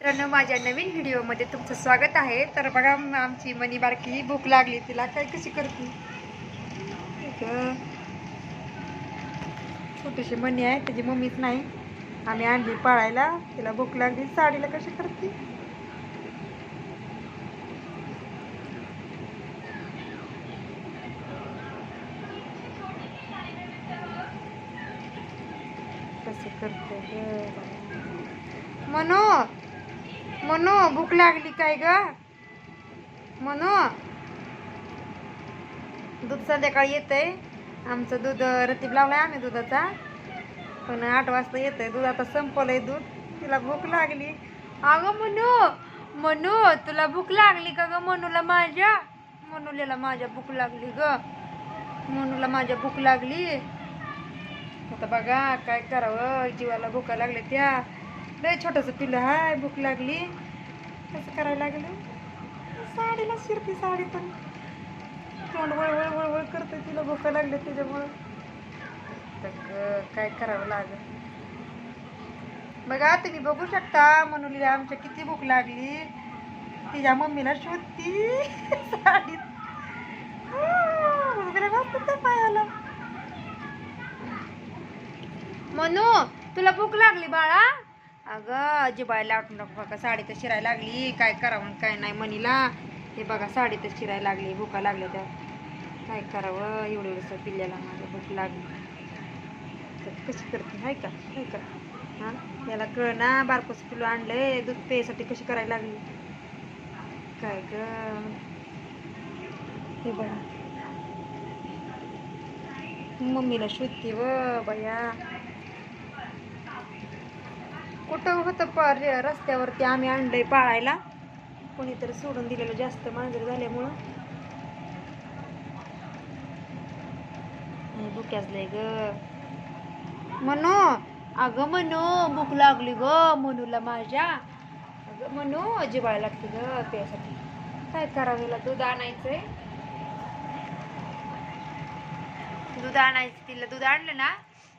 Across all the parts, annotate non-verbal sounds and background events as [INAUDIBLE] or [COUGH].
मित्रांनो माझ्या नवीन व्हिडिओमध्ये तुमचं स्वागत आहे. तर बघा आमची मनी बारकी भूक लागली. तिला काय कशी करते? छोटीशी मनी आहे त्याची मम्मीच नाही. आम्ही आणली पाळायला तिला भूक लागली. साडीला कशी करते? कसं करते मनो! मनो भूक लागली काय ग? मनो? दूध संध्याकाळी येतंय. आमचं दूध रतीब लावलाय आम्ही दुधाचा. पण आठ वाजता येतंय. दूध आता संपलंय दूध. तिला भूक लागली. अगं मनू मनू तुला भूक लागली का ग मनूला माझ्या? मनूल्याला माझ्या भूक लागली ग. मनूला माझ्या भूक लागली. आता बघा काय करावं? जीवाला भूका लागल्या त्या. लय छोटंसं पिल्लं हाय भूक लागली. कसं करायला लागलं? साडीला शिरती साडी पण. तोंड वळवळ वळवळ करते तिला भूक लागली त्याच्यामुळं तर काय करावं लागेल? बघा तुम्ही बघू शकता मनुलीला आमच्या किती भूक लागली. तिच्या मम्मीला शोधती. [LAUGHS] साडीत वगैरे पायाला मनू तुला भूक लागली बाळा? अगं जिबायला लाटू नको बघा साडी तर शिरायला लागली. काय करावं काय नाही मनीला हे बघा साडी तर शिरायला लागली. भुका लागल्या त्या. काय करावं? एवढं एवढंसं पिल्ल्याला माझं भूक लागली. तर कशी करते? हाय का? हाय का? हां? याला कळ ना बारकोस किलो आणलंय. दूध प्यायसाठी कशी करायला लागली? काय ग? हे बघा. मम्मीला शोधते व बया. कुठं होतं पर रस्त्यावरती आम्ही आणलंय पाळायला. कोणीतरी सोडून दिलेलं जास्त मांजर झाल्यामुळं. आणि भुक्याचलंय ग. म्हणू अगं म्हणू भूक लागली ग मनूला माझ्या. अगं म्हणू अजिबाळ लागते ग त्यासाठी काय करावेला दूध आणायचंय? दूध आणायचं तिला दूध आणलं ना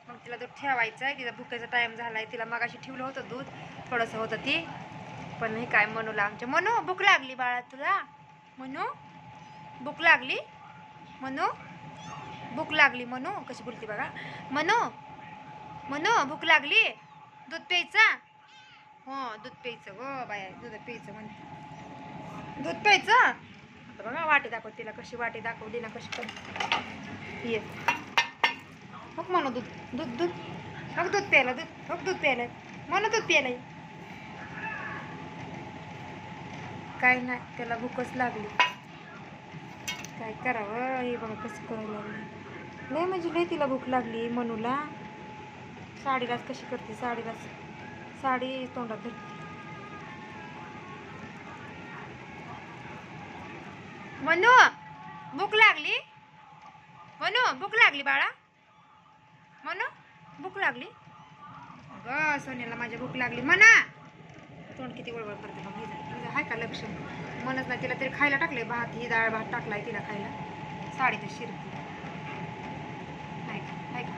मग तिला दूध ठेवायचं आहे तिचा भुकेचा टाईम झाला आहे तिला मगाशी ठेवलं होतं दूध थोडंसं होतं ती. पण हे काय मनूला आमच्या मनू भूक लागली बाळा तुला? मनू? भूक लागली? मनू? भूक लागली मनू? कशी बोलते बघा. मनू? मनू भूक लागली? दूध प्यायचा? हो दूध प्यायचं गो बाया दूध प्यायचं म्हणते. दूध प्यायचं? आता बघा वाटी दाखव तिला कशी वाटी दाखवली ना कशी कर ये. म्हणू दूध दूध दूध. मग दूध प्यायला दूध. मग दूध प्यायला म्हणू दूध प्यायला काय नाही त्याला भूकच लागली. काय करावं हे बघा कसं करायला लागलं. लय म्हणजे लय तिला भूक लागली मनूला. साडीलाच कशी करते साडीलाच साडी तोंडात धरते मनू भूक लागली? मनू भूक लागली बाळा? मनू भूक लागली? ग सोन्याला माझ्या भूक लागली. म्हणा तोंड किती वळवळ करते बघ हिचं हाय का लक्ष? म्हणत नाही तिला तरी खायला टाकले भात ही डाळ भात टाकलाय तिला खायला. साडीचं तर शिरती. हाय का? हाय का?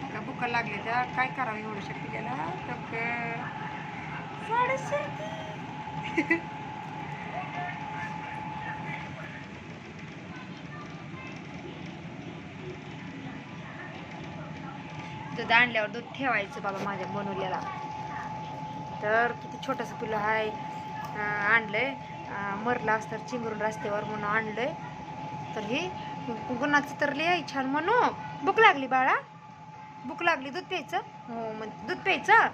हाय का? भुका लागले त्या काय करावं एवढं शक्ती त्याला? तर साडी शिरती. [LAUGHS] दूध आणल्यावर दूध ठेवायचं बाबा माझ्या बनवलेला. तर किती छोटंसं पिल्लं आहे आणलंय. आहे मरलं असतं चिंगरून रस्त्यावर म्हणून आणलंय. तर हे गुणाचं तर लिहाय छान म्हणू. भूक लागली बाळा. भूक लागली. दूध प्यायचं? हो मग दूध प्यायचं?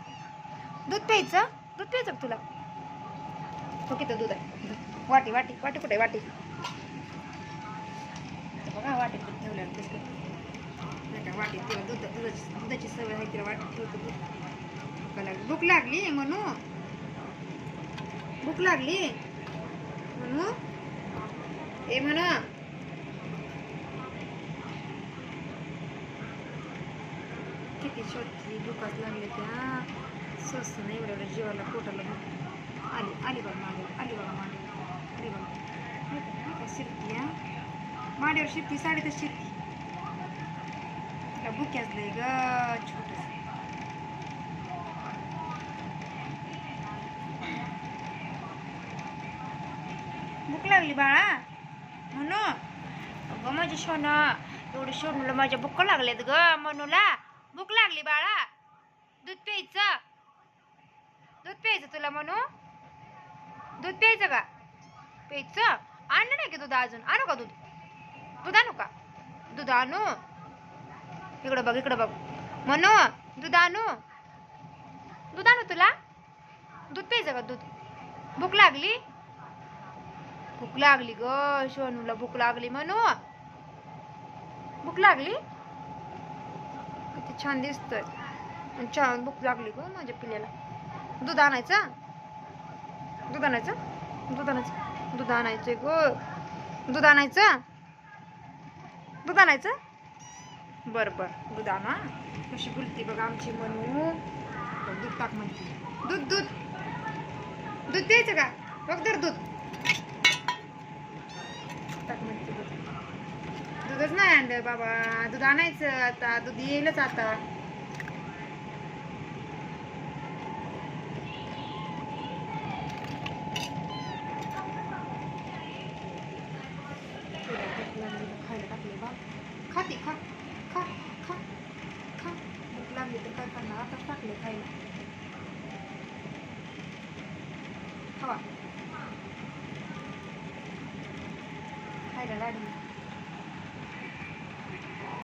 दूध प्यायचं? दूध प्यायचं तुला? तो किती दूध आहे? वाटी वाटी वाटी कुठे वाटी तर बघा वाटी दूध ठेवल्यावर कसं करते. नाही का वाटी दूध दुधाची दुधाची सवय आहे तिला वाटी ठेवतो दूध. भूक लागली. भूक लागली म्हणू. भूक लागली म्हणू. ए म्हणा. किती शोधली भूकच लागली त्या. स्वस्त नाही एवढ्या एवढ्या जीवाला पोटाला भूक. आली आली बघा मांडीवर आली बघा मांडीवर आली बघा. शिरती हा. शिरती साडी तर शिरती. त्या बुक्याच ग छोटस भूक लागली बाळा। म्हणू अगं माझी सोना एवढी सोनूला माझ्या भूक लागलेत ग मनूला। भूक लागली बाळा। दूध प्यायचं। दूध प्यायचं तुला म्हणू दूध प्यायचं का? प्यायचं? आणलं नाही की दूध अजून? आणू का दूध? दूध आणू का? दूध आणू। इकडं बघ इकडं बघ. म्हणू दूध आणू? दूध आणू तुला? दूध प्यायचं का दूध? भूक लागली? भूक लागली ग शोनूला भूक लागली. म्हणू भूक लागली? किती छान दिसतोय. छान भूक लागली ग माझ्या पिल्याला दूध आणायचं? दूध आणायचं? दूध आणायचं. दूध आणायचं ग. दूध आणायचं? दूध आणायचं? बरं बरं दूध आणा कशी बोलती बघा आमची म्हणू दूध टाक म्हणते. दूध दूध. दूध द्यायचं का? बघ तर दूध. टाक म्हणते दूध. दूधच नाही आणलं बाबा. दूध आणायचं आता. दूध येईलच आता. ต้นคะน้าตักๆหรือใครทอดให้เดี๋ยวไล่ดู